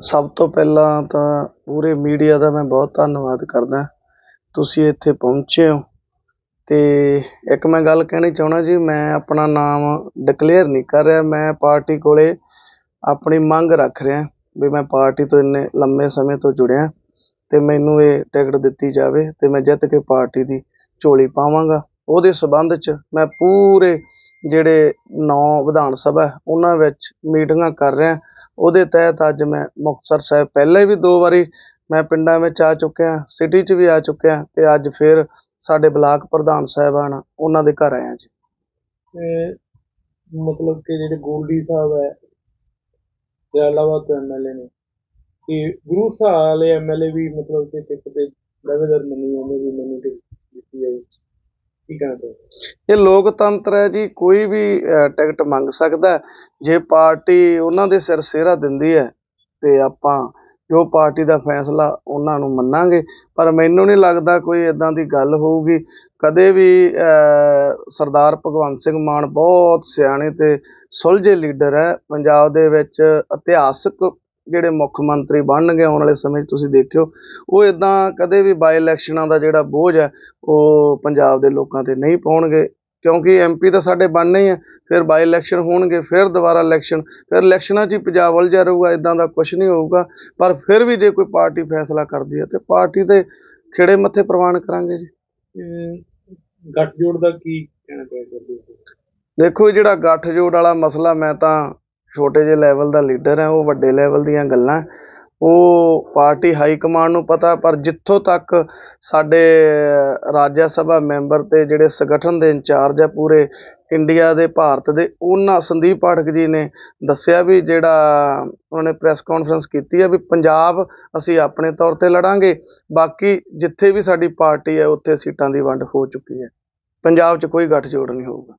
ਸਭ ਤੋਂ ਪਹਿਲਾਂ ਤਾਂ ਪੂਰੇ ਮੀਡੀਆ ਦਾ ਮੈਂ ਬਹੁਤ ਧੰਨਵਾਦ ਕਰਦਾ। ਤੁਸੀਂ ਇੱਥੇ ਪਹੁੰਚੇ ਹੋ। ਅਤੇ ਇੱਕ ਮੈਂ ਗੱਲ ਕਹਿਣੀ ਚਾਹੁੰਦਾ ਜੀ, ਮੈਂ ਆਪਣਾ ਨਾਮ ਡਿਕਲੇਅਰ ਨਹੀਂ ਕਰ ਰਿਹਾ। ਮੈਂ ਪਾਰਟੀ ਕੋਲ ਆਪਣੀ ਮੰਗ ਰੱਖ ਰਿਹਾ ਵੀ ਮੈਂ ਪਾਰਟੀ ਤੋਂ ਇੰਨੇ ਲੰਮੇ ਸਮੇਂ ਤੋਂ ਜੁੜਿਆ ਅਤੇ ਮੈਨੂੰ ਇਹ ਟਿਕਟ ਦਿੱਤੀ ਜਾਵੇ ਅਤੇ ਮੈਂ ਜਿੱਤ ਕੇ ਪਾਰਟੀ ਦੀ ਝੋਲੀ ਪਾਵਾਂਗਾ। ਉਹਦੇ ਸੰਬੰਧ 'ਚ ਮੈਂ ਪੂਰੇ ਜਿਹੜੇ ਨੌ ਵਿਧਾਨ ਸਭਾ ਉਹਨਾਂ ਵਿੱਚ ਮੀਟਿੰਗਾਂ ਕਰ ਰਿਹਾ। ਉਹਦੇ ਤਹਿਤ ਅੱਜ ਮੈਂ ਮੁਕਤਸਰ ਸਾਹਿਬ ਪਹਿਲਾਂ ਵੀ ਦੋ ਵਾਰੀ ਮੈਂ ਪਿੰਡਾਂ ਵਿੱਚ ਆ ਚੁੱਕਿਆ ਸਿਟੀ 'ਚ ਵੀ ਆ ਚੁੱਕਿਆ ਅਤੇ ਅੱਜ ਫਿਰ ਸਾਡੇ ਬਲਾਕ ਪ੍ਰਧਾਨ ਸਾਹਿਬਾਨ ਉਹਨਾਂ ਦੇ ਘਰ ਆਇਆ ਜੀ। ਤੇ ਮਤਲਬ ਕਿ ਜਿਹੜੇ ਗੋਲਡੀ ਸਾਹਿਬ ਹੈ ਜਲਾਲਾਬਾਦ ਤੋਂ ਐਮਐਲਏ ਨੇ ਤੇ ਗੁਰੂ ਸਾਹਿਬ ਵਾਲੇ ਐਮਐਲਏ ਵੀ ਮਤਲਬ ਕਿ ਟਿਕਟ ਤੇ ਦਾਅਵੇਦਾਰ ਮੰਨੀ ਜਾਂਦੇ ਵੀ ਮੈਨੂੰ ਟਿਕਟ ਦਿੱਤੀ ਜਾਈ। ਕੀ ਕਹਿਣਾ ਚਾਹੁੰਦੇ ਇਹ ਲੋਕਤੰਤਰ ਹੈ ਜੀ, ਕੋਈ ਵੀ ਟਿਕਟ ਮੰਗ ਸਕਦਾ ਜੇ ਪਾਰਟੀ ਉਹਨਾਂ ਦੇ ਸਿਰ ਸਿਹਰਾ ਦਿੰਦੀ ਹੈ, ਤੇ ਆਪਾਂ ਜੋ ਪਾਰਟੀ ਦਾ ਫੈਸਲਾ ਉਹਨਾਂ ਨੂੰ ਮੰਨਾਂਗੇ। ਪਰ ਮੈਨੂੰ ਨਹੀਂ ਲੱਗਦਾ ਕੋਈ ਇਦਾਂ ਦੀ ਗੱਲ ਹੋਊਗੀ। ਕਦੇ ਵੀ ਸਰਦਾਰ ਭਗਵੰਤ ਸਿੰਘ ਮਾਨ ਬਹੁਤ ਸਿਆਣੇ ਤੇ ਸੁਲਝੇ ਲੀਡਰ ਹੈ। ਪੰਜਾਬ ਦੇ ਵਿੱਚ ਇਤਿਹਾਸਕ ਜਿਹੜੇ ਮੁੱਖ ਮੰਤਰੀ ਬਣਨਗੇ ਆਉਣ ਵਾਲੇ ਸਮੇਂ 'ਚ ਤੁਸੀਂ ਦੇਖਿਓ ਉਹ ਇਦਾਂ ਕਦੇ ਵੀ ਬਾਈ ਇਲੈਕਸ਼ਨਾਂ ਦਾ ਜਿਹੜਾ ਬੋਝ ਹੈ ਉਹ ਪੰਜਾਬ ਦੇ ਲੋਕਾਂ ਤੇ ਨਹੀਂ ਪਾਉਣਗੇ। ਕਿਉਂਕਿ ਐਮਪੀ ਤਾਂ ਸਾਡੇ ਬਣਨੇ ਹੀ ਆ ਫਿਰ ਬਾਈ ਇਲੈਕਸ਼ਨ ਹੋਣਗੇ ਫਿਰ ਦੁਬਾਰਾ ਇਲੈਕਸ਼ਨ ਫਿਰ ਇਲੈਕਸ਼ਨਾਂ 'ਚ ਹੀ ਪੰਜਾਬ ਉਲਝਿਆ ਰਹੂਗਾ ਇਦਾਂ ਦਾ ਕੁਝ ਨਹੀਂ ਹੋਊਗਾ। ਪਰ ਫਿਰ ਵੀ ਜੇ ਕੋਈ ਪਾਰਟੀ ਫੈਸਲਾ ਕਰਦੀ ਹੈ ਤੇ ਪਾਰਟੀ ਦੇ ਖਿੜੇ ਮੱਥੇ ਪ੍ਰਵਾਨ ਕਰਾਂਗੇ ਜੀ। ਗੱਠਜੋੜ ਦਾ ਕੀ ਕਹਿਣਾ ਚਾਹੀਦਾ ਦੇਖੋ ਜਿਹੜਾ ਗੱਠਜੋੜ ਵਾਲਾ ਮਸਲਾ ਮੈਂ ਤਾਂ ਛੋਟੇ ਜਿਹੇ ਲੈਵਲ ਦਾ ਲੀਡਰ ਹੈ, ਉਹ ਵੱਡੇ ਲੈਵਲ ਦੀਆਂ ਗੱਲਾਂ। ਉਹ ਪਾਰਟੀ ਹਾਈ ਕਮਾਂਡ ਨੂੰ ਪਤਾ, ਪਰ ਜਿੱਥੋਂ ਤੱਕ ਸਾਡੇ ਰਾਜ ਸਭਾ ਮੈਂਬਰ ਅਤੇ ਜਿਹੜੇ ਸੰਗਠਨ ਦੇ ਇੰਚਾਰਜ ਹੈ ਪੂਰੇ ਇੰਡੀਆ ਦੇ, ਭਾਰਤ ਦੇ, ਉਹਨਾਂ ਸੰਦੀਪ ਪਾਠਕ ਜੀ ਨੇ ਦੱਸਿਆ ਵੀ ਜਿਹੜਾ ਉਹਨਾਂ ਨੇ ਪ੍ਰੈਸ ਕਾਨਫਰੰਸ ਕੀਤੀ ਹੈ ਵੀ ਪੰਜਾਬ ਅਸੀਂ ਆਪਣੇ ਤੌਰ ਤੇ ਲੜਾਂਗੇ, ਬਾਕੀ ਜਿੱਥੇ ਵੀ ਸਾਡੀ ਪਾਰਟੀ ਹੈ, ਉੱਥੇ ਸੀਟਾਂ ਦੀ ਵੰਡ ਹੋ ਚੁੱਕੀ ਹੈ। ਪੰਜਾਬ 'ਚ ਕੋਈ ਗੱਠਜੋੜ ਨਹੀਂ ਹੋਊਗਾ।